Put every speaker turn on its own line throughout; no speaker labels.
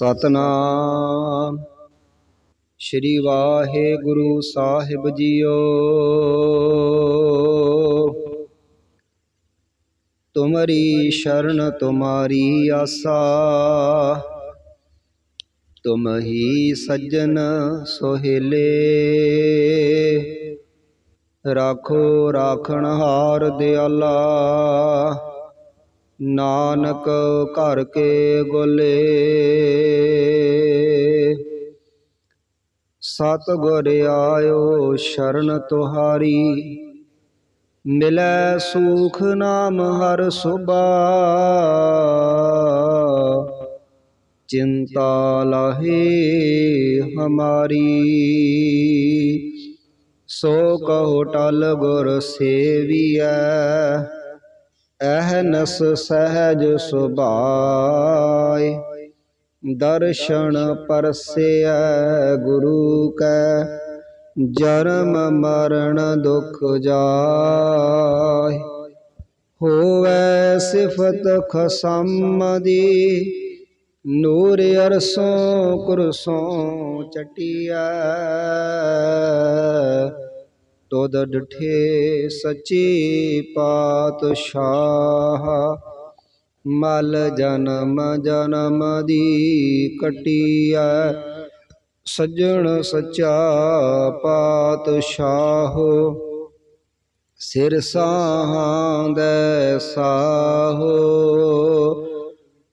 ਸਤਨਾਮ। ਸ਼੍ਰੀ ਵਾਹਿਗੁਰੂ ਸਾਹਿਬ ਜੀਓ। ਤੁਮਰੀ ਸ਼ਰਨ ਤੁਮਾਰੀ ਆਸਾ। ਤੁਮ ਹੀ ਸੱਜਣ ਸੋਹਿਲੇ। ਰਾਖੋ ਰਾਖਣ ਹਾਰ ਦਿਆਲਾ। ਨਾਨਕ ਘਰ ਕੇ ਗੋਲੇ। ਸਤ ਗੁਰ ਆਇਓ ਸ਼ਰਨ ਤੁਹਾਰੀ। ਮਿਲੈ ਸੂਖ ਨਾਮ ਹਰ ਸੁਬਾ। ਚਿੰਤਾ ਲਾਹੇ ਹਮਾਰੀ। ਸੋ ਕਹੋ ਟਲ ਗੁਰ ਸੇਵੀਐ। ਅਹਨਸ ਸਹਿਜ ਸੁਭਾਇ। ਦਰਸ਼ਨ ਪਰਸੈ ਗੁਰੂ ਕੈ ਜਨਮ ਮਰਨ ਦੁਖ ਜਾਏ ਹੋਵੇ ਸਿਫਤ ਖਸਮ ਦੀ ਨੂਰ ਅਰਸੋਂ ਕੁਰਸੋਂ ਚਟਿਆ ਤੋਦ ਡਠੇ ਸੱਚੀ ਪਾਤਸ਼ਾਹ। ਮਲ ਜਨਮ ਜਨਮ ਦੀ ਕਟਿਆ ਸੱਜਣ ਸੱਚਾ ਪਾਤਸ਼ਾਹ। ਸਿਰ ਸਾਹਾਂਦੈ ਸਾਹੋ,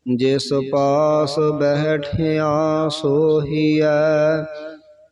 ਜਿਸ ਪਾਸ ਬੈਠਿਆ ਸੋਹੀਐ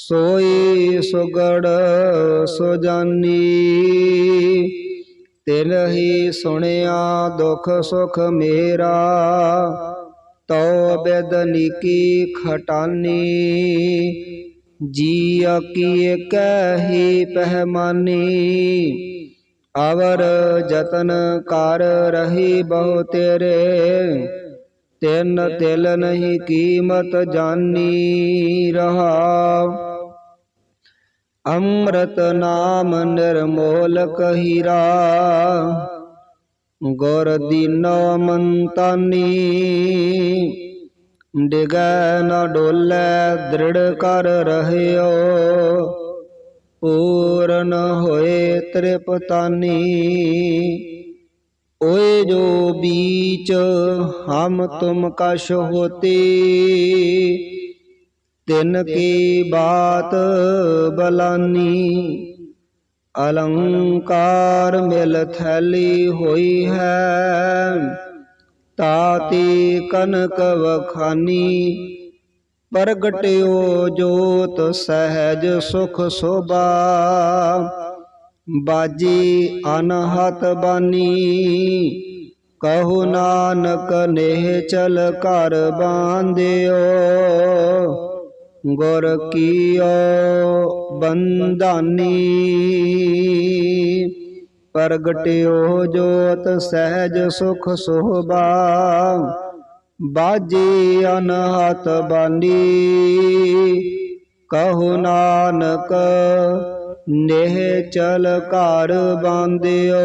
ਸੋਈ ਸੁਗੜ ਸੁਜਾਨੀ ਤਿਨ ਹੀ ਸੁਣਿਆ ਦੁਖ ਸੁਖ ਮੇਰਾ, ਤਉ ਬੇਦਨੀਕੀ ਖਟਾਨੀ, ਜੀ ਕੀ ਕਹਿ ਪਹਿਮਾਨੀ, ਅਵਰ ਜਤਨ ਕਰ ਰਹੀ ਬਹੁ ਤੇਰੇ ਤਿੰਨ ਤਿਲ ਨਹੀਂ ਕੀਮਤ ਜਾਨੀ ਰਹਾ ਅੰਮ੍ਰਿਤ ਨਾਮ ਨਿਰਮੋਲ ਕਹੀਰਾ ਗੁਰ ਦੀਨੋ ਮੰਤਾਨੀ। ਡਿਗੈ ਨ ਡੋਲੇ ਦ੍ਰਿੜ ਕਰ ਰਹਿਓ। ਪੂਰਨ ਹੋਏ ਤ੍ਰਿਪਤਾਨੀ। ਓਏ ਜੋ बीच हम तुम कश होते तिन की बात बलानी अलंकार मिल थैली हुई है ताती कनक वखानी ਪ੍ਰਗਟਿਓ ਜੋਤ ਸਹਿਜ ਸੁਖ ਸੋਭਾ ਬਾਜੀ ਅਨਹਤ ਬਾਨੀ। ਕਹੋ ਨਾਨਕ ਨੇ ਚਲ ਘਰ ਬਾਂਧਿਓ। ਗੁਰ ਕੀਓ ਬੰਦਾਨੀ ਪ੍ਰਗਟਿਓ ਜੋਤ ਸਹਿਜ ਸੁਖ ਸੋਭਾ। ਬਾਜੀ ਅਨਹਤ ਬਾਨੀ। ਕਹੋ ਨਾਨਕ ਨੇਹ ਚਲ ਘਰ ਬਾਂਧਿਓ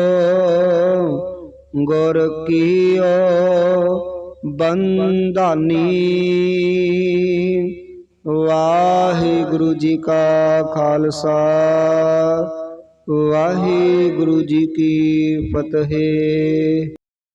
ਗੁਰ ਕੀਓ ਬੰਦਾਨੀ ਵਾਹਿਗੁਰੂ ਜੀ ਕਾ ਖਾਲਸਾ, ਵਾਹਿਗੁਰੂ ਜੀ ਕੀ ਫਤਿਹ।